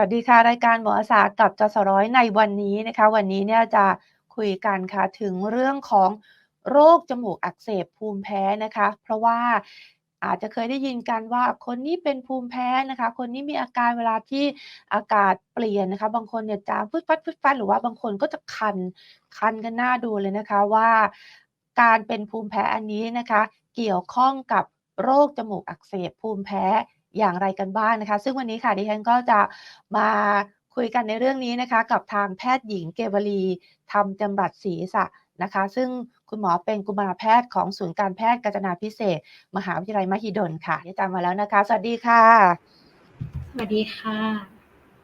วัสดีค่ะ รายการหมออาสากับจสร้อยในวันนี้นะคะ วันนี้เนี่ยจะคุยกันค่ะถึงเรื่องของโรคจมูกอักเสบภูมิแพ้นะคะ เพราะว่าอาจจะเคยได้ยินกันว่าคนนี้เป็นภูมิแพ้นะคะ คนนี้มีอาการเวลาที่อากาศเปลี่ยนนะคะ บางคนเนี่ยจามฟึดฟัดฟึดฟัดหรือว่าบางคนก็จะคันคันกันหน้าดูเลยนะคะว่าการเป็นภูมิแพ้อันนี้นะคะ เกี่ยวข้องกับโรคจมูกอักเสบภูมิแพ้ อย่างไรกันบ้างนะคะ ซึ่งวันนี้ค่ะดิฉันก็จะมาคุยกันในเรื่องนี้นะคะ กับทางแพทย์หญิงเกวลีธรรมจำรัดศรีสะนะคะ ซึ่งคุณหมอเป็นกุมารแพทย์ของศูนย์การแพทย์กาญจนาพิเศษกมหาวิทยาลัยมหิดลค่ะอาจารย์มาแล้วนะคะ สวัสดีค่ะ สวัสดีค่ะ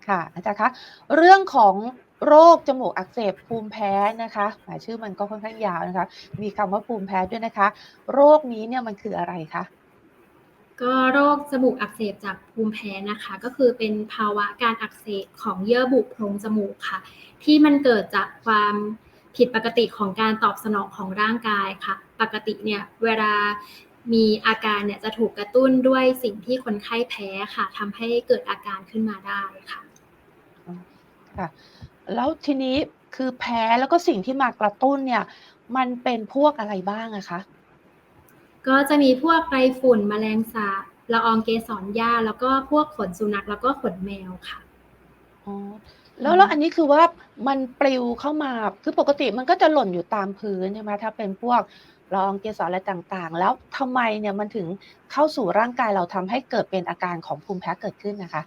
ค่ะอาจารย์คะเรื่องของโรคจมูกอักเสบภูมิแพ้นะคะหมายชื่อมันก็ค่อนข้างยาวนะคะ มีคำว่าภูมิแพ้ด้วยนะคะ โรคนี้เนี่ยมันคืออะไรคะ ก็โรคจมูกอักเสบจากภูมิแพ้นะคะ ก็คือเป็นภาวะการอักเสบของเยื่อบุโพรงจมูกค่ะ ที่มันเกิดจากความผิดปกติของการตอบสนองของร่างกายค่ะ ปกติเนี่ยเวลามีอาการเนี่ยจะถูกกระตุ้นด้วยสิ่งที่คนไข้แพ้ค่ะทำให้เกิดอาการขึ้นมาได้ค่ะค่ะ แล้วทีนี้คือแพ้แล้วก็สิ่งที่มากระตุ้นเนี่ย มันเป็นพวกอะไรบ้างอะคะ ก็จะมีพวกไรฝุ่นแมลงสาบละอองเกสรหญ้าแล้วก็พวกขนสุนัขแล้วก็ขนแมวค่ะอ๋อแล้วแล้วอันนี้คือว่ามันปลิวเข้ามาคือปกติมันก็จะหล่นอยู่ตามพื้นใช่ไหมถ้าเป็นพวกละอองเกสรอะไรต่างๆ แล้วทำไมเนี่ยมันถึงเข้าสู่ร่างกายเราทำให้เกิดเป็นอาการของภูมิแพ้เกิดขึ้นนะคะ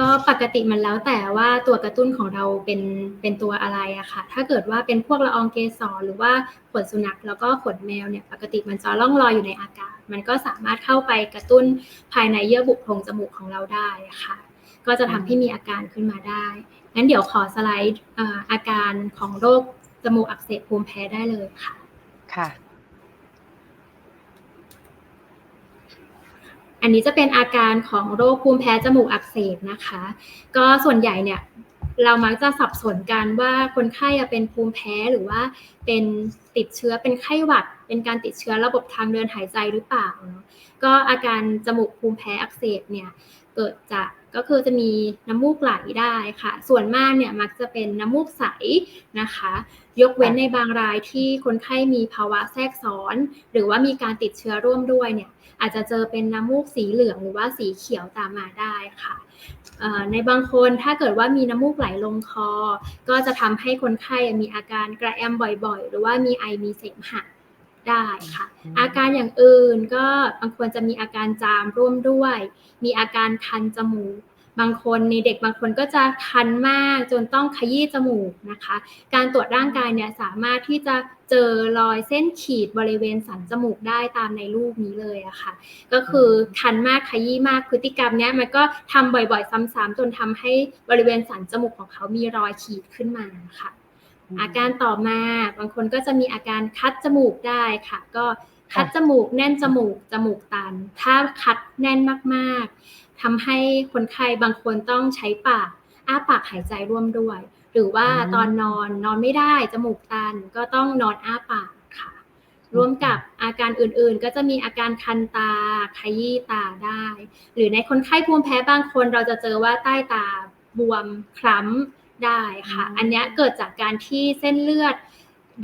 ก็ปกติมันแล้วแต่ว่าตัวกระตุ้นของเราเป็นเป็นตัวอะไรอะค่ะ ถ้าเกิดว่าเป็นพวกละอองเกสรหรือว่าขนสุนัขแล้วก็ขนแมวเนี่ยปกติมันจะล่องลอยอยู่ในอากาศ มันก็สามารถเข้าไปกระตุ้นภายในเยื่อบุโพรงจมูกของเราได้อะค่ะ ก็จะทำให้มีอาการขึ้นมาได้งั้นเดี๋ยวขอสไลด์อาอาการของโรคจมูกอักเสบภูมิแพ้ได้เลยค่ะ ค่ะ อันนี้จะเป็นอาการของโรคภูมิแพ้จมูกอักเสบนะคะ ก็ส่วนใหญ่เนี่ยเรามักจะสับสนกันว่าคนไข้จะเป็นภูมิแพ้หรือว่าเป็นติดเชื้อเป็นไข้หวัด เป็นการติดเชื้อระบบทางเดินหายใจหรือเปล่า ก็อาการจมูกภูมิแพ้อักเสบเนี่ย เกิดจากก็คือจะมีน้ำมูกไหลได้ค่ะ ส่วนมากเนี่ยมักจะเป็นน้ำมูกใสนะคะ ยกเว้นในบางรายที่คนไข้มีภาวะแทรกซ้อน หรือว่ามีการติดเชื้อร่วมด้วยเนี่ย อาจจะเจอเป็นน้ำมูกสีเหลืองหรือว่าสีเขียวตามมาได้ค่ะในบางคนถ้าเกิดว่ามีน้ำมูกไหลลงคอ ก็จะทำให้คนไข้มีอาการกระแอมบ่อยๆ หรือว่ามีไอมีเสมหะ ได้ค่ะอืมอาการอย่างอื่นก็บางคนจะมีอาการจามร่วมด้วย มีอาการคันจมูกบางคนในเด็กบางคนก็จะคันมากจนต้องขยี้จมูกนะคะ การตรวจร่างกายเนี่ยสามารถที่จะเจอรอยเส้นขีดบริเวณสันจมูกได้ตามในรูปนี้เลยอะค่ะ ก็คือคันมากขยี้มากพฤติกรรมเนี้ยมันก็ทำบ่อยๆ ซ้ำๆจนทำให้บริเวณสันจมูกของเขามีรอยขีดขึ้นมาค่ะ อาการต่อมาบางคนก็จะมีอาการคัดจมูกได้ค่ะ ก็คัดจมูกแน่นจมูกจมูกตัน ถ้าคัดแน่นมากๆทำให้คนไข้บางคนต้องใช้ปากอ้าปากหายใจร่วมด้วย หรือว่าอืมตอนนอนนอนไม่ได้จมูกตันก็ต้องนอนอ้าปากค่ะร่วมกับอาการอื่นๆ ก็จะมีอาการคันตาขยี้ตาได้ หรือในคนไข้ภูมิแพ้บางคนเราจะเจอว่าใต้ตาบวมคล้ำ ได้ค่ะอืมอันเนี้ยเกิดจากการที่เส้นเลือด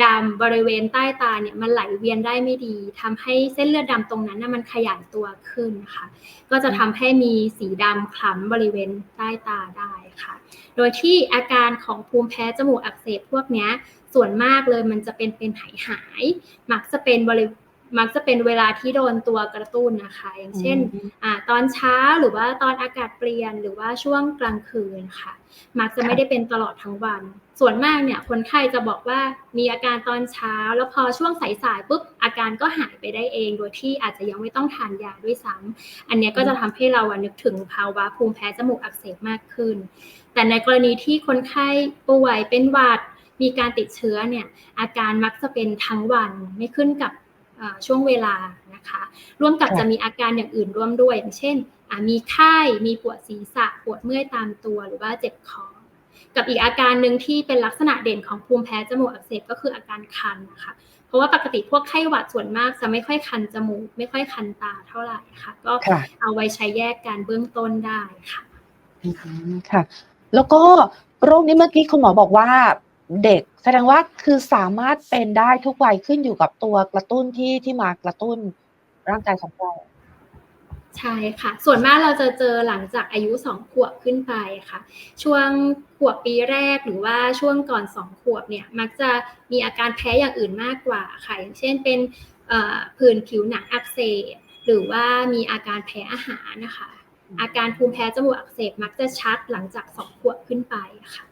ดำบริเวณใต้ตาเนี่ยมันไหลเวียนได้ไม่ดีทำให้เส้นเลือดดำตรงนั้นน่ะมันขยายตัวขึ้นค่ะ ก็จะทำให้มีสีดำคล้ำบริเวณใต้ตาได้ค่ะ โดยที่อาการของภูมิแพ้จมูกอักเสบพวกเนี้ยส่วนมากเลยมันจะเป็นเป็นหายหายๆมักจะเป็นบริ มักจะเป็นเวลาที่โดนตัวกระตุ้นนะคะ อย่างเช่นอืมอ่าตอนเช้าหรือว่าตอนอากาศเปลี่ยนหรือว่าช่วงกลางคืนค่ะ มักจะค่ะไม่ได้เป็นตลอดทั้งวัน ส่วนมากเนี่ยคนไข้จะบอกว่ามีอาการตอนเช้า แล้วพอช่วงสายๆปุ๊บอาการก็หายไปได้เอง โดยที่อาจจะยังไม่ต้องทานยาด้วยซ้ำอันเนี้ยก็จะทำให้เราอะนึกถึงภาวะภูมิแพ้จมูกอักเสบมากขึ้น แต่ในกรณีที่คนไข้ป่วยเป็นหวัดมีการติดเชื้อเนี่ยอาการมักจะเป็นทั้งวันไม่ขึ้นกับอ่า ช่วงเวลานะคะร่วมกับค่ะจะมีอาการอย่างอื่นร่วมด้วย อย่างเช่นอ่ามีไข้มีปวดศีรษะปวดเมื่อยตามตัวหรือว่าเจ็บคอกับอีกอาการหนึ่งที่เป็นลักษณะเด่นของภูมิแพ้จมูกอักเสบก็คืออาการคันนะคะ เพราะว่าปกติพวกไข้หวัดส่วนมากจะไม่ค่อยคันจมูก ไม่ค่อยคันตาเท่าไหร่ค่ะ ก็ค่ะเอาไว้ใช้แยกการเบื้องต้นได้ค่ะออืมค่ะ แล้วก็โรคนี้เมื่อกี้คุณหมอบอกว่า เด็ก แสดงว่าคือสามารถเป็นได้ทุกวัยขึ้นอยู่กับตัวกระตุ้นที่ที่มากระตุ้นร่างกายของเราใช่ค่ะ ส่วนมากเราจะเจอหลังจากอายุสองขวบขึ้นไปค่ะ ช่วงขวบปีแรกหรือว่าช่วงก่อนสองขวบเนี่ยมักจะมีอาการแพ้อย่างอื่นมากกว่าค่ะ อย่างเช่นเป็นเอ่อผื่นผิวหนังอักเสบหรือว่ามีอาการแพ้อาหารนะคะ อาการภูมิแพ้จมูกอักเสบมักจะชัดหลังจากสองขวบขึ้นไปค่ะ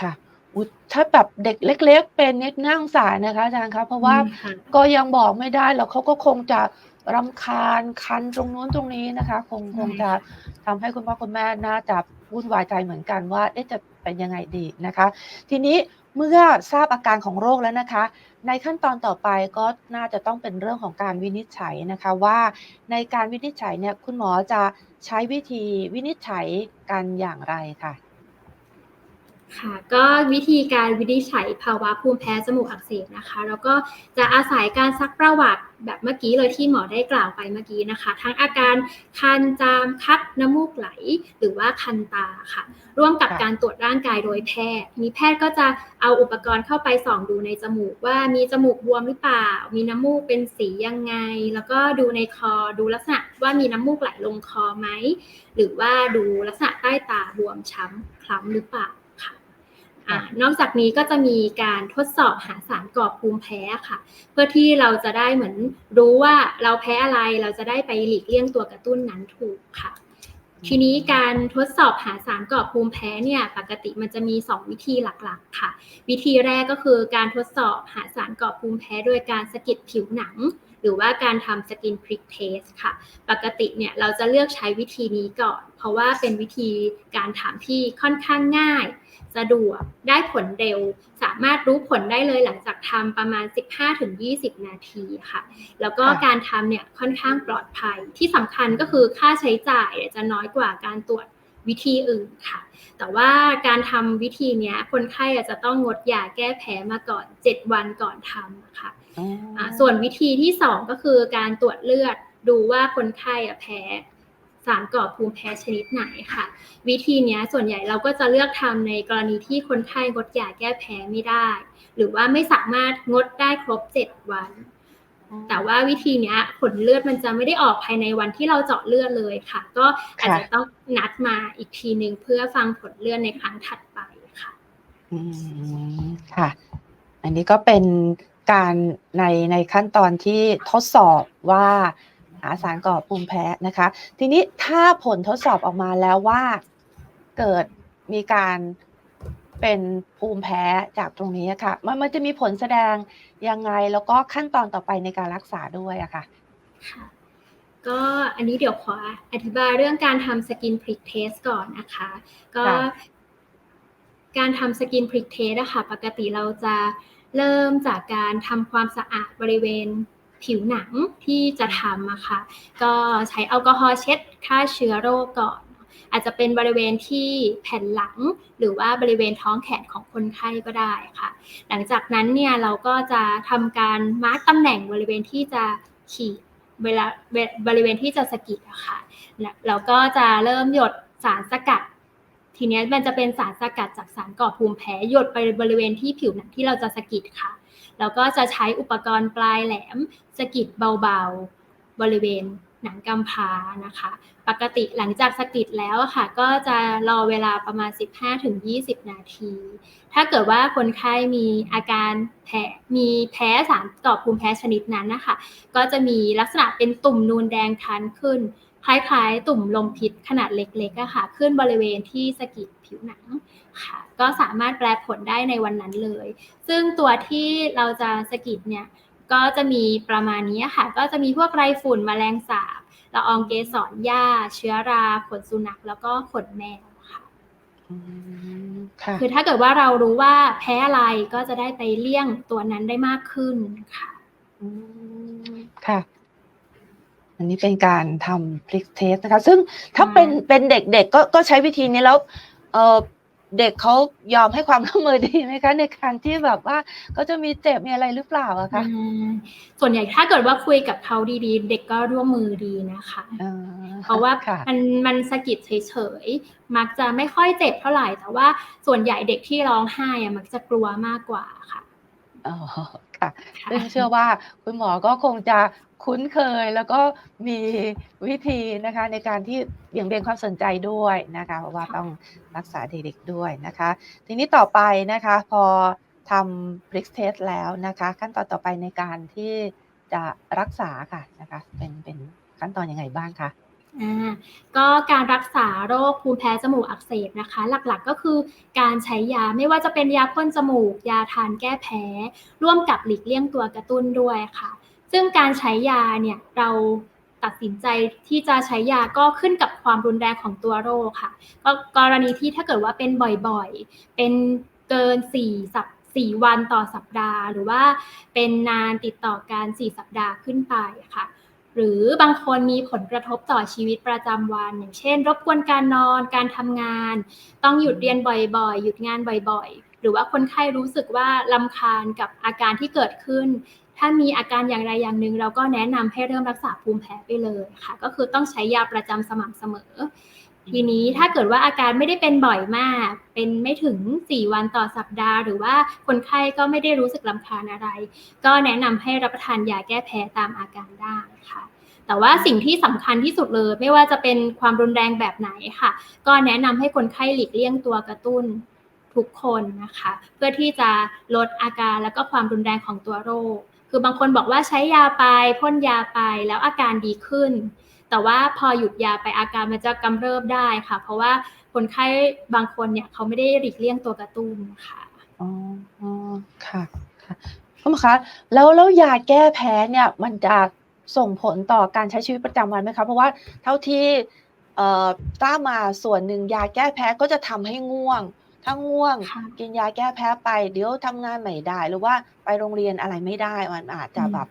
ค่ะ อุ๊ยถ้าแบบเด็กเล็ก ๆ เป็นนิดน่าสงสารนะคะอาจารย์คะเพราะว่าอืมค่ะ ก็ยังบอกไม่ได้แล้วเขาก็คงจะรำคาญคันตรงนู้นตรงนี้นะคะ คงใช่คงจะทำให้คุณพ่อคุณแม่น่าจะวุ่นวายใจเหมือนกันว่าเอ๊ะจะเป็นยังไงดีนะคะ ทีนี้เมื่อทราบอาการของโรคแล้วนะคะ ในขั้นตอนต่อไปก็น่าจะต้องเป็นเรื่องของการวินิจฉัยนะคะว่าในการวินิจฉัยเนี่ยคุณหมอจะใช้วิธีวินิจฉัยกันอย่างไรค่ะ ค่ะก็วิธีการวินิจฉัยภาวะภูมิแพ้จมูกอักเสบนะคะ แล้วก็จะอาศัยการซักประวัติแบบเมื่อกี้เลยที่หมอได้กล่าวไปเมื่อกี้นะคะ ทั้งอาการคันจามคัดน้ำมูกไหล หรือว่าคันตาค่ะ ร่วมกับค่ะการตรวจร่างกายโดยแพทย์ มีแพทย์ก็จะเอาอุปกรณ์เข้าไปส่องดูในจมูกว่ามีจมูกบวมหรือเปล่า มีน้ำมูกเป็นสียังไง แล้วก็ดูในคอดูลักษณะว่ามีน้ำมูกไหลลงคอไหมหรือว่าดูลักษณะใต้ตาบวมช้ำคล้ำหรือเปล่าค่ะอ่า นอกจากนี้ก็จะมีการทดสอบหาสารก่อภูมิแพ้ค่ะ เพื่อที่เราจะได้เหมือนรู้ว่าเราแพ้อะไรเราจะได้ไปหลีกเลี่ยงตัวกระตุ้นนั้นถูกค่ะ ทีนี้การทดสอบหาสารก่อภูมิแพ้เนี่ยปกติมันจะมี 2 วิธีหลักๆ ค่ะ วิธีแรกก็คือการทดสอบหาสารก่อภูมิแพ้โดยการสะกิดผิวหนังหรือว่าการทำสกินพริกเทสค่ะ ปกติเนี่ยเราจะเลือกใช้วิธีนี้ก่อน เพราะว่าเป็นวิธีการถามที่ค่อนข้างง่าย สะดวกได้ผลเร็ว สามารถรู้ผลได้เลยหลังจากทำประมาณ 15-20 นาทีค่ะ แล้วก็ค่ะการทำเนี่ยค่อนข้างปลอดภัย ที่สำคัญก็คือค่าใช้จ่ายเนี่ยจะน้อยกว่าการตรวจวิธีอื่นค่ะ แต่ว่าการทำวิธีเนี้ยคนไข้อาจจะต้องงดยาแก้แพ้มาก่อน 7 วันก่อนทำค่ะอ๋อออ่าส่วนวิธีที่ 2 ก็คือการตรวจเลือดดูว่าคนไข้อะแพ้ สารก่อภูมิแพ้ชนิดไหนค่ะ วิธีนี้ส่วนใหญ่เราก็จะเลือกทำในกรณีที่คนไข้งดยาแก้แพ้ไม่ได้ หรือว่าไม่สามารถงดได้ครบ 7 วัน แต่ว่าวิธีนี้ผลเลือดมันจะไม่ได้ออกภายในวันที่เราเจาะเลือดเลยค่ะ ก็อาจจะต้องนัดมาอีกทีหนึ่งเพื่อฟังผลเลือดในครั้งถัดไปค่ะอืมค่ะ อันนี้ก็เป็นการในในขั้นตอนที่ทดสอบว่าาสารก่อภูมิแพ้นะคะ ทีนี้ถ้าผลทดสอบออกมาแล้วว่าเกิดมีการเป็นภูมิแพ้จากตรงนี้อะค่ะ มันมันจะมีผลแสดงยังไงแล้วก็ขั้นตอนต่อไปในการรักษาด้วยอะค่ะ ค่ะก็อันนี้เดี๋ยวขออธิบายเรื่องการทำสกินพริกเทสก่อนนะคะ ก็ค่ะการทำสกินพริกเทสอะค่ะ ปกติเราจะเริ่มจากการทำความสะอาดบริเวณ ผิวหนังที่จะทำอะค่ะก็ใช้แอลกอฮอล์เช็ดฆ่าเชื้อโรคก่อน อาจจะเป็นบริเวณที่แผ่นหลัง หรือว่าบริเวณท้องแขนของคนไข้ก็ได้ค่ะ หลังจากนั้นเนี่ยเราก็จะทำการมาร์กตำแหน่งบริเวณที่จะขีดเวลาบริเวณที่จะสะกิดอะค่ะแล้วเราก็จะเริ่มหยดสารสกัด ทีเนี้ยมันจะเป็นสารสกัดจากสารก่อภูมิแพ้หยดไปบริเวณที่ผิวหนังที่เราจะสะกิดค่ะ แล้วก็จะใช้อุปกรณ์ปลายแหลมสกิดเบาๆ บริเวณหนังกำพร้านะคะ ปกติหลังจากสกิดแล้วค่ะ ก็จะรอเวลาประมาณ 15-20 นาที ถ้าเกิดว่าคนไข้มีอาการแพ้มีแพ้สารก่อภูมิแพ้ชนิดนั้นนะคะ ก็จะมีลักษณะเป็นตุ่มนูนแดงคันขึ้น คล้ายๆ ตุ่มลมพิษขนาดเล็กๆอะค่ะ ขึ้นบริเวณที่สกิดผิวหนัง ค่ะ ก็สามารถแปลผลได้ในวันนั้นเลย ซึ่งตัวที่เราจะสะกิดเนี่ยก็จะมีประมาณนี้ค่ะ ก็จะมีพวกไรฝุ่นแมลงสาบละอองเกสรหญ้า เชื้อรา ขนสุนัข แล้วก็ขนแมวค่ะอืมค่ะ คือถ้าเกิดว่าเรารู้ว่าแพ้อะไรก็จะได้ไปเลี่ยงตัวนั้นได้มากขึ้นค่ะอืมค่ะ อันนี้เป็นการทำพลิกเทสนะคะ ซึ่งถ้าเป็นอืมเป็นเด็กๆก็ก็ใช้วิธีนี้แล้ว เออ เด็กเขายอมให้ความร่วมมือดีไหมคะ ในการที่แบบว่าเขาจะมีเจ็บมีอะไรหรือเปล่าอะคะอืมส่วนใหญ่ถ้าเกิดว่าคุยกับเขาดีๆ เด็กก็ร่วมมือดีนะคะอ่เพราะว่าค่ะมันมันสะกิดเฉยๆมักจะไม่ค่อยเจ็บเท่าไหร่แต่ว่าส่วนใหญ่เด็กที่ร้องไห้อะมักจะกลัวมากกว่าค่ะอ๋อค่ะค่ะซึ่งเชื่อว่าคุณหมอก็คงจะ คุ้นเคยแล้วก็มีวิธีนะคะในการที่เบี่ยงเบนความสนใจด้วยนะคะเพราะว่าต้องรักษาเด็กๆด้วยนะคะ ทีนี้ต่อไปนะคะพอทำ Brix test แล้วนะคะ ขั้นตอนต่อไปในการที่จะรักษาค่ะนะคะเป็นเป็นขั้นตอนยังไงบ้างคะอ่าก็การรักษาโรคภูมิแพ้จมูกอักเสบนะคะ หลักๆก็คือการใช้ยาไม่ว่าจะเป็นยาพ่นจมูก ยาทานแก้แพ้ ร่วมกับหลีกเลี่ยงตัวกระตุ้นด้วยค่ะ ซึ่งการใช้ยาเนี่ยเราตัดสินใจที่จะใช้ยาก็ขึ้นกับความรุนแรงของตัวโรคค่ะก็กรณีที่ถ้าเกิดว่าเป็นบ่อยๆ เป็นเกิน4สัปสี่วันต่อสัปดาห์ หรือว่าเป็นนานติดต่อกัน4สัปดาห์ขึ้นไปค่ะหรือบางคนมีผลกระทบต่อชีวิตประจำวัน อย่างเช่น รบกวนการนอนการทำงาน ต้องหยุดเรียนบ่อยๆ หยุดงานบ่อยๆ หรือว่าคนไข้รู้สึกว่าลำคาญกับอาการที่เกิดขึ้น ถ้ามีอาการอย่างใดอย่างหนึ่งเราก็แนะนำให้เริ่มรักษาภูมิแพ้ไปเลยค่ะ ก็คือต้องใช้ยาประจำสม่ำเสมอ ทีนี้ถ้าเกิดว่าอาการไม่ได้เป็นบ่อยมาก เป็นไม่ถึง 4 วันต่อสัปดาห์ หรือว่าคนไข้ก็ไม่ได้รู้สึกลำคาญอะไร ก็แนะนำให้รับประทานยาแก้แพ้ตามอาการได้ค่ะแต่ว่าสิ่งที่สำคัญที่สุดเลย ไม่ว่าจะเป็นความรุนแรงแบบไหนค่ะ ก็แนะนำให้คนไข้หลีกเลี่ยงตัวกระตุ้นทุกคนนะคะ เพื่อที่จะลดอาการแล้วก็ความรุนแรงของตัวโรค คือบางคนบอกว่าใช้ยาไปพ่นยาไปแล้วอาการดีขึ้น แต่ว่าพอหยุดยาไปอาการมันจะกำเริบได้ค่ะ เพราะว่าคนไข้บางคนเนี่ยเขาไม่ได้หลีกเลี่ยงตัวกระตุ้นค่ะอ๋อค่ะค่ะคุณคะแล้วแล้วยาแก้แพ้เนี่ยมันจะส่งผลต่อการใช้ชีวิตประจำวันไหมคะเพราะว่าเท่าที่เอ่อทรามาส่วนหนึ่งยาแก้แพ้ก็จะทำให้ง่วง ถ้าง่วงค่ะ กินยาแก้แพ้ไป เดี๋ยวทำงานไม่ได้ หรือว่าไปโรงเรียนอะไรไม่ได้ มันอาจจะอืมแบบ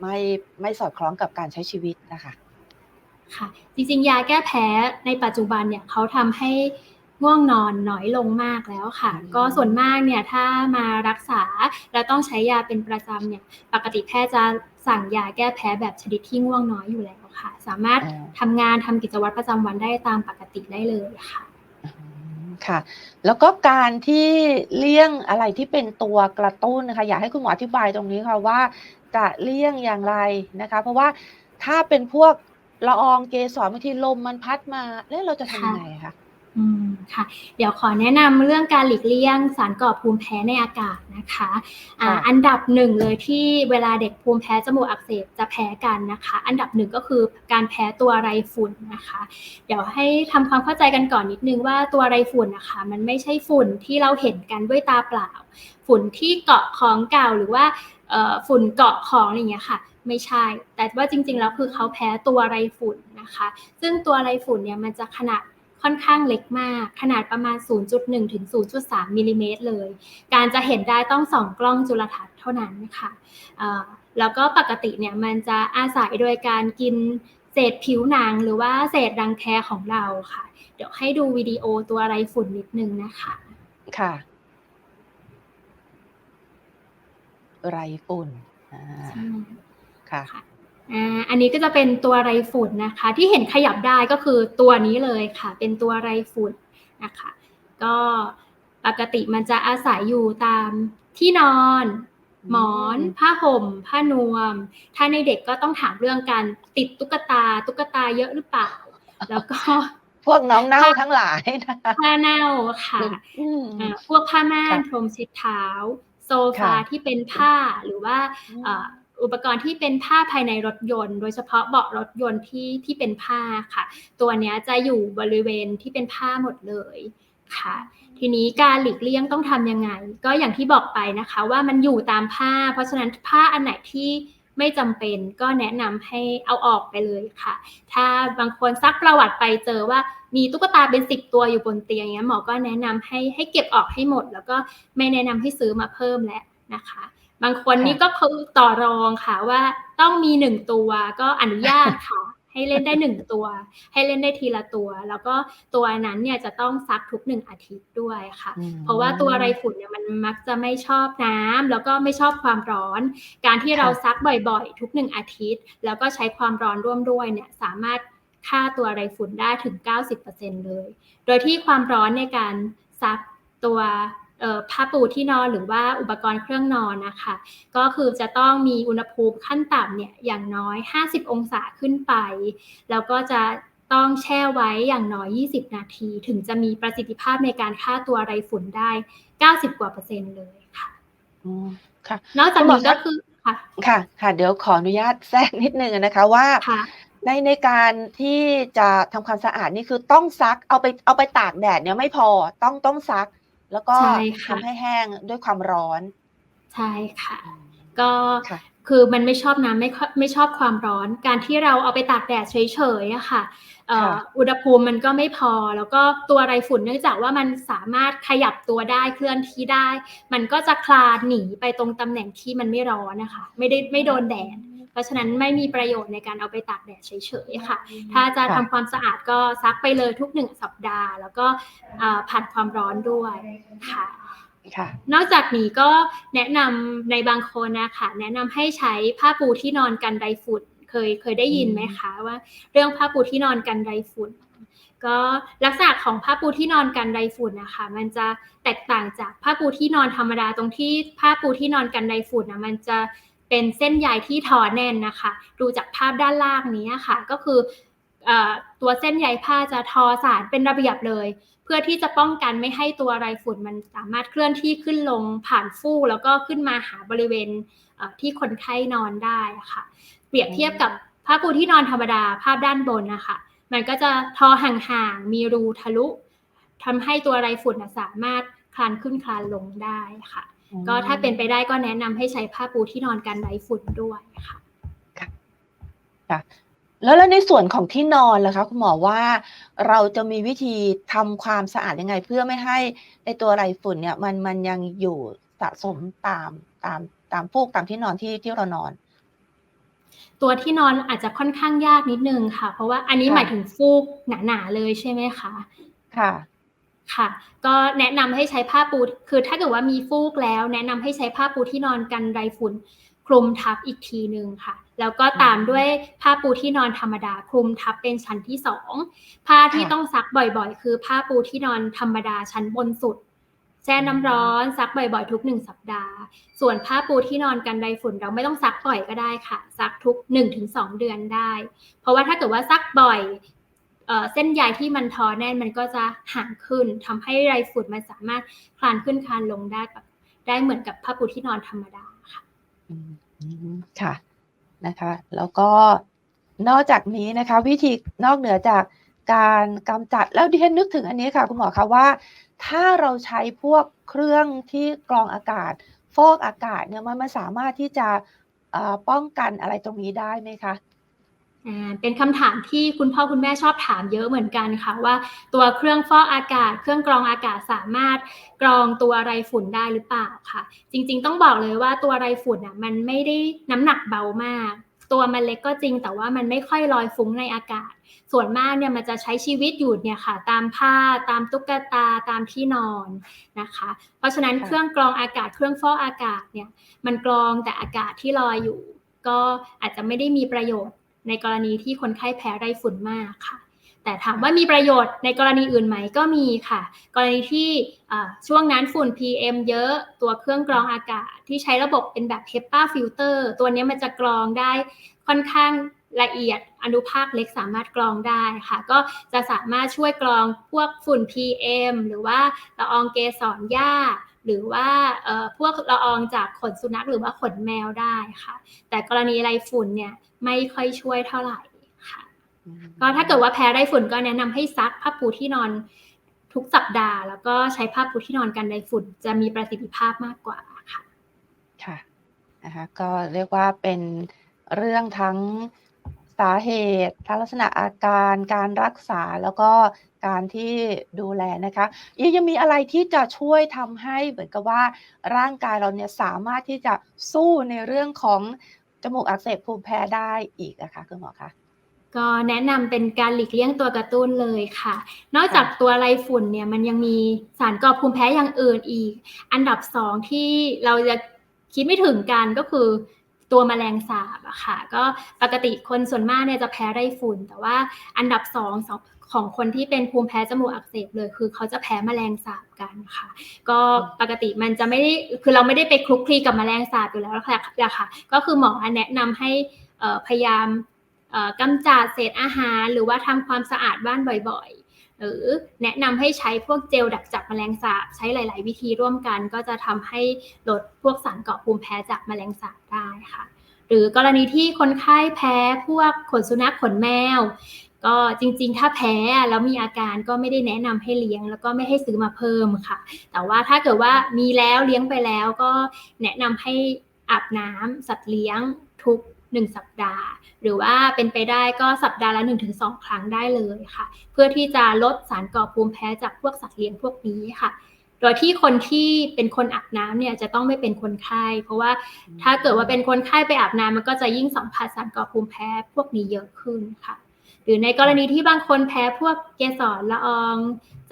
ไม่ไม่สอดคล้องกับการใช้ชีวิตนะคะ ค่ะจริงๆ ยาแก้แพ้ในปัจจุบันเนี่ยเขาทำให้ง่วงนอนน้อยลงมากแล้วค่ะ อืมก็ส่วนมากเนี่ยถ้ามารักษาแล้วต้องใช้ยาเป็นประจำเนี่ยปกติแพทย์จะสั่งยาแก้แพ้แบบชนิดที่ง่วงน้อยอยู่แล้วค่ะ สามารถทำงานทำกิจวัตรประจำวันได้ตามปกติได้เลยค่ะอืม ค่ะ แล้วก็การที่เลี่ยงอะไรที่เป็นตัวกระตุ้นนะคะอยากให้คุณหมออธิบายตรงนี้ค่ะว่าจะเลี่ยงอย่างไรนะคะ เพราะว่าถ้าเป็นพวกละอองเกสรบางทีลมมันพัดมาแล้วเราจะทำยังไงอะคะอืม ค่ะ เดี๋ยวขอแนะนำเรื่องการหลีกเลี่ยงสารก่อภูมิแพ้ในอากาศนะคะอ่าค่ะอันดับหนึ่งเลยที่เวลาเด็กภูมิแพ้จมูกอักเสบจะแพ้กันนะคะ อันดับหนึ่งก็คือการแพ้ตัวไรฝุ่นนะคะ เดี๋ยวให้ทำความเข้าใจกันก่อนนิดนึงว่าตัวไรฝุ่นนะคะ มันไม่ใช่ฝุ่นที่เราเห็นกันด้วยตาเปล่า ฝุ่นที่เกาะของเก่าหรือว่าเอ่อฝุ่นเกาะของอะไรอย่างเงี้ยค่ะไม่ใช่ แต่ว่าจริงๆ แล้วคือเขาแพ้ตัวไรฝุ่นนะคะ ซึ่งตัวไรฝุ่นเนี่ยมันจะขนาด ค่อนข้างเล็กมาก ขนาดประมาณ 0.1 ถึง 0.3มิลลิเมตรเลย การจะเห็นได้ต้องส่องกล้องจุลทรรศน์เท่านั้นค่ะเอ่อแล้วก็ปกติเนี่ยมันจะอาศัยโดยการกินเศษผิวหนังหรือว่าเศษรังแคของเราค่ะ เดี๋ยวให้ดูวิดีโอตัวไรฝุ่นนิดนึงนะคะ ค่ะ ไรฝุ่นอ่าค่ะ อ่าอันนี้ก็จะเป็นตัวไรฝุ่นนะคะ ที่เห็นขยับได้ก็คือตัวนี้เลยค่ะ เป็นตัวไรฝุ่นนะคะ ก็ปกติมันจะอาศัยอยู่ตามที่นอน หมอนอืมผ้าห่ม ผ้านวม ถ้าในเด็กก็ต้องถามเรื่องการติดตุ๊กตา ตุ๊กตาเยอะหรือเปล่า แล้วก็พวกน้องเน่าทั้งหลายนะคะผ้าเน่าค่ะอืมอ่าพวกผ้าม่านค่ะพรมเช็ดเท้า โซฟาค่ะที่เป็นผ้าหรือว่าเอุปกรณ์ที่เป็นผ้าภายในรถยนต์ โดยเฉพาะเบาะรถยนต์ที่ที่เป็นผ้าค่ะ ตัวนี้จะอยู่บริเวณที่เป็นผ้าหมดเลยค่ะ ทีนี้การหลีกเลี่ยงต้องทำยังไง ก็อย่างที่บอกไปนะคะ ว่ามันอยู่ตามผ้า เพราะฉะนั้นผ้าอันไหนที่ไม่จำเป็นก็แนะนำให้เอาออกไปเลยค่ะ ถ้าบางคนซักประวัติไปเจอว่ามีตุ๊กตาเป็นสิบตัวอยู่บนเตียงอย่างเงี้ยหมอก็แนะนำให้ให้เก็บออกให้หมด แล้วก็ไม่แนะนำให้ซื้อมาเพิ่มแล้วนะคะ บางคนนี่ก็คือต่อรองค่ะว่าต้องมีหนึ่งตัวก็อนุญาตค่ะใให้เล่นได้หนึ่งตัว ให้เล่นได้ทีละตัว แล้วก็ตัวนั้นเนี่ยจะต้องซักทุกหนึ่งอาทิตย์ด้วยค่ะอืมเพราะว่าตัวไรฝุ่นเนี่ยมันมักจะไม่ชอบน้ำแล้วก็ไม่ชอบความร้อน การที่เราค่ะซักบ่อยๆ ทุกหนึ่งอาทิตย์ แล้วก็ใช้ความร้อนร่วมด้วยเนี่ยสามารถฆ่าตัวไรฝุ่นได้ถึง 90%เลย โดยที่ความร้อนในการซักตัวเอ่อ ผ้าปูที่นอนหรือว่าอุปกรณ์เครื่องนอนนะคะ ก็คือจะต้องมีอุณหภูมิขั้นต่ำเนี่ยอย่างน้อย 50 องศาขึ้นไป แล้วก็จะต้องแช่ไว้อย่างน้อย 20 นาที ถึงจะมีประสิทธิภาพในการฆ่าตัวไรฝุ่นได้ 90 กว่าเปอร์เซ็นต์เลยค่ะอืมค่ะ นอกจากคุณหมอนี้ครัก็บคือค่ะค่ะ ค่ะ เดี๋ยวขออนุญาตแทรกนิดนึงนะคะว่าค่ะในในการที่จะทำความสะอาดนี่คือต้องซักเอาไปเอาไปตากแดดเนี่ยไม่พอต้องต้องซัก แล้วก็ใช่ค่ะ ทำให้แห้งด้วยความร้อน ใช่ค่ะ ก็ค่ะ คือมันไม่ชอบน้ำไม่ค่อยไม่ชอบความร้อน การที่เราเอาไปตากแดดเฉยๆอะค่ะเอ่อค่ะ อุณหภูมิมันก็ไม่พอ แล้วก็ตัวไรฝุ่นเนื่องจากว่ามันสามารถขยับตัวได้เคลื่อนที่ได้ มันก็จะคลานหนีไปตรงตำแหน่งที่มันไม่ร้อนนะคะ ไม่ได้ไม่โดนแดด เพราะฉะนั้นไม่มีประโยชน์ในการเอาไปตากแดดเฉยๆค่ะ ถ้าจะค่ะทำความสะอาดก็ซักไปเลยทุกหนึ่งสัปดาห์ แล้วก็อ่าผัดความร้อนด้วยค่ะค่ะนอกจากนี้ก็แนะนำในบางคนนะคะแนะนำให้ใช้ผ้าปูที่นอนกันไรฝุ่นเคยเคยได้ยินไหมคะว่า เรื่องผ้าปูที่นอนกันไรฝุ่น ก็ลักษณะของผ้าปูที่นอนกันไรฝุ่นนะคะ มันจะแตกต่างจากผ้าปูที่นอนธรรมดาตรงที่ผ้าปูที่นอนกันไรฝุ่นนะมันจะ เป็นเส้นใยที่ทอแน่นนะคะ ดูจากภาพด้านล่างนี้ค่ะ ก็คืออตัวเส้นใยผ้าจะทอสารเป็นระเบียบเลย เพื่อที่จะป้องกันไม่ให้ตัวไรฝุ่นมันสามารถเคลื่อนที่ขึ้นลงผ่านฟูกแล้วก็ขึ้นมาหาบริเวณที่คนไข้นอนได้ค่ะ เปรียบเทียบกับผ้าปูที่นอนธรรมดาภาพด้านบนนะคะ มันก็จะทอห่างๆมีรูทะลุทำให้ตัวไรฝุ่นสามารถคลานขึ้นคลานลงได้ค่ะ ก็ถ้าเป็นไปได้ก็แนะนำให้ใช้ผ้าปูที่นอนกันไรฝุ่นด้วยค่ะแล้วแล้วในส่วนของที่นอนล่ะคะคุณหมอว่าเราจะมีวิธีทำความสะอาดยังไง เพื่อไม่ให้ไอตัวไรฝุ่นเนี่ยมันมันยังอยู่สะสมตามตามตามฟูกตามที่นอนที่ที่เรานอน ตัวที่นอนอาจจะค่อนข้างยากนิดนึงค่ะ เพราะว่าอันนี้ค่ะหมายถึงฟูกหนาๆเลยใช่ไหมคะค่ะ ค่ะ ก็แนะนำให้ใช้ผ้าปู คือถ้าเกิดว่ามีฟูกแล้ว แนะนำให้ใช้ผ้าปูที่นอนกันไรฝุ่นคลุมทับอีกทีหนึ่งค่ะ แล้วก็ตามด้วยผ้าปูที่นอนธรรมดา คลุมทับเป็นชั้นที่สองผ้าที่ค่ะต้องซักบ่อยๆ คือผ้าปูที่นอนธรรมดาชั้นบนสุดแช่น้ำร้อนซักบ่อยๆ ทุกหนึ่งสัปดาห์ ส่วนผ้าปูที่นอนกันไรฝุ่นเราไม่ต้องซักบ่อยก็ได้ค่ะ ซักทุก1-2 เดือนได้ เพราะว่าถ้าเกิดว่าซักบ่อย เส้นใยที่มันทอแน่นมันก็จะห่างขึ้นทำให้ไรฝุ่นมันสามารถคลานขึ้นคลานลงได้แบบได้เหมือนกับผ้าปูที่นอนธรรมดาค่ะค่ะนะคะ แล้วก็นอกจากนี้นะคะ วิธีนอกเหนือจากการกำจัดแล้วดิฉันนึกถึงอันนี้ค่ะ คุณหมอคะว่า ถ้าเราใช้พวกเครื่องที่กรองอากาศ ฟอกอากาศเนี่ยมันมันสามารถที่จะป้องกันอะไรตรงนี้ได้ไหมคะ เป็นคำถามที่คุณพ่อคุณแม่ชอบถามเยอะเหมือนกันค่ะว่า ตัวเครื่องฟอกอากาศ เครื่องกรองอากาศสามารถกรองตัวไรฝุ่นได้หรือเปล่าค่ะ จริง ๆ ต้องบอกเลยว่าตัวไรฝุ่นอะมันไม่ได้น้ำหนักเบามาก ตัวมันเล็กก็จริง แต่ว่ามันไม่ค่อยลอยฟุ้งในอากาศ ส่วนมากเนี่ยมันจะใช้ชีวิตอยู่เนี่ยค่ะ ตามผ้าตามตุ๊กตาตามที่นอนนะคะ เพราะฉะนั้นค่ะเครื่องกรองอากาศเครื่องฟอกอากาศเนี่ยมันกรองแต่อากาศที่ลอยอยู่ ก็อาจจะไม่ได้มีประโยชน์ ในกรณีที่คนไข้แพ้ไรฝุ่นมากค่ะ แต่ถามว่ามีประโยชน์ในกรณีอื่นไหมก็มีค่ะ กรณีที่อ่าช่วงนั้นฝุ่น PM เยอะตัวเครื่องกรองอากาศ ที่ใช้ระบบเป็นแบบ HEPA filter ตัวนี้มันจะกรองได้ค่อนข้างละเอียดอนุภาคเล็กสามารถกรองได้ค่ะ ก็จะสามารถช่วยกรองพวกฝุ่น PM หรือว่าละอองเกสรหญ้า หรือว่าเอ่อพวกละอองจากขนสุนัขหรือว่าขนแมวได้ค่ะ แต่กรณีไรฝุ่นเนี่ยไม่ค่อยช่วยเท่าไหร่ค่ะอืมก็ถ้าเกิดว่าแพ้ไรฝุ่นก็แนะนำให้ซักผ้าปูที่นอนทุกสัปดาห์ แล้วก็ใช้ผ้าปูที่นอนกันไรฝุ่นจะมีประสิทธิภาพมากกว่าค่ะ ค่ะนะคะก็เรียกว่าเป็นเรื่องทั้งสาเหตุทั้งลักษณะอาการการรักษาแล้วก็ การที่ดูแลนะคะยังยังมีอะไรที่จะช่วยทำให้เหมือนกับว่าร่างกายเราเนี่ยสามารถที่จะสู้ในเรื่องของจมูกอักเสบภูมิแพ้ได้อีกอะคะคุณหมอคะก็แนะนำเป็นการหลีกเลี่ยงตัวกระตุ้นเลยค่ะ นอกจากตัวไรฝุ่นเนี่ยมันยังมีสารก่อภูมิแพ้อย่างอื่นอีก อันดับสองที่เราจะคิดไม่ถึงกันก็คือตัวแมลงสาบอะค่ะ ก็ปกติคนส่วนมากเนี่ยจะแพ้ไรฝุ่น แต่ว่าอันดับสองสอง ของคนที่เป็นภูมิแพ้จมูกอักเสบเลย คือเขาจะแพ้แมลงสาบกันค่ะ ก็ปกติมันจะไม่ได้คือเราไม่ได้ไปคลุกคลีกับแมลงสาบอยู่แล้วค่ะค่ะ ก็คือหมอแนะนำให้พยายามเอ่อกำจัดเศษอาหาร หรือว่าทำความสะอาดบ้านบ่อยๆ หรือแนะนำให้ใช้พวกเจลดักจับแมลงสาบ ใช้หลาย ๆ วิธีร่วมกัน ก็จะทำให้ลดพวกสารก่อภูมิแพ้จากแมลงสาบได้ค่ะ หรือกรณีที่คนไข้แพ้พวกขนสุนัขขนแมว ก็จริงๆ ถ้าแพ้แล้วมีอาการก็ไม่ได้แนะนำให้เลี้ยง แล้วก็ไม่ให้ซื้อมาเพิ่มค่ะ แต่ว่าถ้าเกิดว่ามีแล้วเลี้ยงไปแล้วก็แนะนำให้อาบน้ำสัตว์เลี้ยงทุก1สัปดาห์ หรือว่าเป็นไปได้ก็สัปดาห์ละ 1-2 ครั้งได้เลยค่ะ เพื่อที่จะลดสารก่อภูมิแพ้จากพวกสัตว์เลี้ยงพวกนี้ค่ะ โดยที่คนที่เป็นคนอาบน้ำเนี่ยจะต้องไม่เป็นคนไข้ เพราะว่าถ้าเกิดว่าเป็นคนไข้ไปอาบน้ำมันก็จะยิ่งสัมผัสสารก่อภูมิแพ้พวกนี้เยอะขึ้นค่ะ หรือในกรณีที่บางคนแพ้พวกเกสรละออง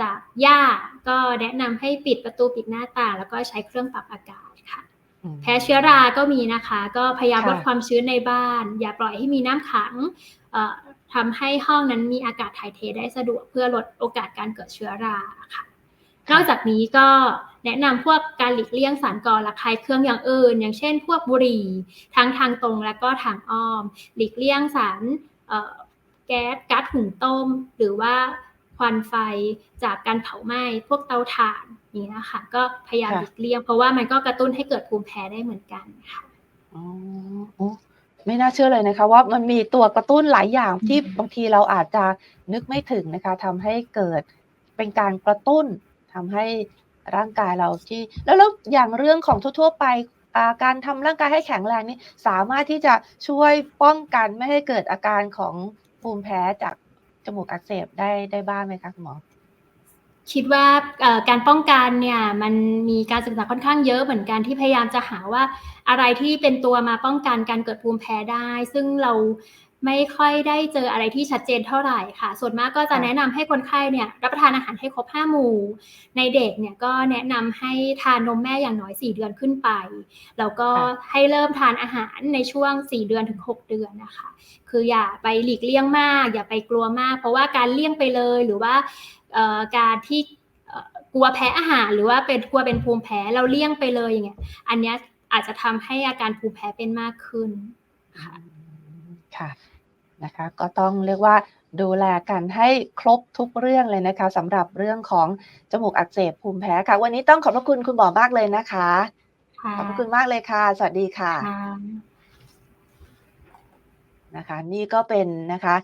จากหญ้าก็แนะนำให้ปิดประตูปิดหน้าต่างแล้วก็ใช้เครื่องปรับอากาศค่ะอืมแพ้เชื้อราก็มีนะคะ ก็พยายามค่ะลดความชื้นในบ้าน อย่าปล่อยให้มีน้ำขังเอ่อทำให้ห้องนั้นมีอากาศถ่ายเทได้สะดวกเพื่อลดโอกาสการเกิดเชื้อราค่ะ นอกจากนี้ก็แนะนำพวกการหลีกเลี่ยงสารก่อระคายเคืองอย่างอื่น อย่างเช่น พวกบุหรี่ทั้งทางตรงและก็ทางอ้อม หลีกเลี่ยงสารเอ่อ แก๊สก๊าซหุงต้ม หรือว่าควันไฟจากการเผาไหม้พวกเตาถ่านนี้นะคะก็พยายามค่ะหลีกเลี่ยงเพราะว่ามันก็กระตุ้นให้เกิดภูมิแพ้ได้เหมือนกันค่ะอ๋อโอ้ไม่น่าเชื่อเลยนะคะว่ามันมีตัวกระตุ้นหลายอย่างที่อืมบางทีเราอาจจะนึกไม่ถึงนะคะทำให้เกิดเป็นการกระตุ้นทำให้ร่างกายเราที่ แล้วแล้วอย่างเรื่องของทั่ว ๆ ไปอ่าการทำร่างกายให้แข็งแรงนี่สามารถที่จะช่วยป้องกันไม่ให้เกิดอาการของ ภูมิแพ้จากจมูกอักเสบได้ได้บ้างไหมคะคุณหมอคิดว่าการป้องกันเนี่ยมันมีการศึกษาค่อนข้างเยอะเหมือนกันที่พยายามจะหาว่าอะไรที่เป็นตัวมาป้องกันการเกิดภูมิแพ้ได้ ซึ่งเรา ไม่ค่อยได้เจออะไรที่ชัดเจนเท่าไหร่ค่ะ ส่วนมากก็จะค่ะแนะนำให้คนไข้เนี่ยรับประทานอาหารให้ครบห้าหมู่ ในเด็กเนี่ยก็แนะนำให้ทานนมแม่อย่างน้อย 4 เดือนขึ้นไป แล้วก็ให้เริ่มทานอาหารในช่วง 4 เดือนถึง 6 เดือนนะคะ คืออย่าไปหลีกเลี่ยงมาก อย่าไปกลัวมาก เพราะว่าการเลี่ยงไปเลยหรือว่าเอ่อการที่เอ่อกลัวแพ้อาหารหรือว่าเป็นกลัวเป็นภูมิแพ้เราเลี่ยงไปเลยอย่างเงี้ยอันเนี้ยอาจจะทำให้อาการภูมิแพ้เป็นมากขึ้นค่ะค่ะ นะคะ ก็ต้องเรียกว่าดูแลกันให้ครบทุกเรื่องเลยนะคะสำหรับเรื่องของจมูกอักเสบภูมิแพ้ค่ะ วันนี้ต้องขอบพระคุณคุณหมอมากเลยนะคะค่ะขอบพระคุณมากเลยค่ะ สวัสดีค่ะค่ะนะคะ นี่ก็เป็นนะคะ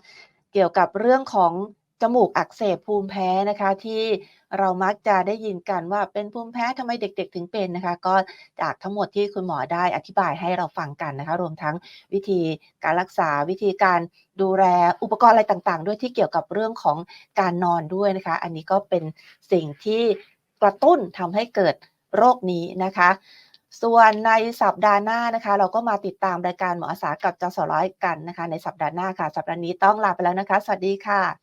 เกี่ยวกับเรื่องของ จมูกอักเสบภูมิแพ้นะคะ ที่เรามักจะได้ยินกันว่าเป็นภูมิแพ้ทำไมเด็กๆ ถึงเป็นนะคะ ก็จากทั้งหมดที่คุณหมอได้อธิบายให้เราฟังกันนะคะ รวมทั้งวิธีการรักษาวิธีการดูแลอุปกรณ์อะไรต่างๆ ด้วยที่เกี่ยวกับเรื่องของการนอนด้วยนะคะ อันนี้ก็เป็นสิ่งที่กระตุ้นทำให้เกิดโรคนี้นะคะส่วนในสัปดาห์หน้านะคะ เราก็มาติดตามรายการหมออาสากับจสร้อยกันนะคะ ในสัปดาห์หน้าค่ะ สัปดาห์นี้ต้องลาไปแล้วนะคะ สวัสดีค่ะ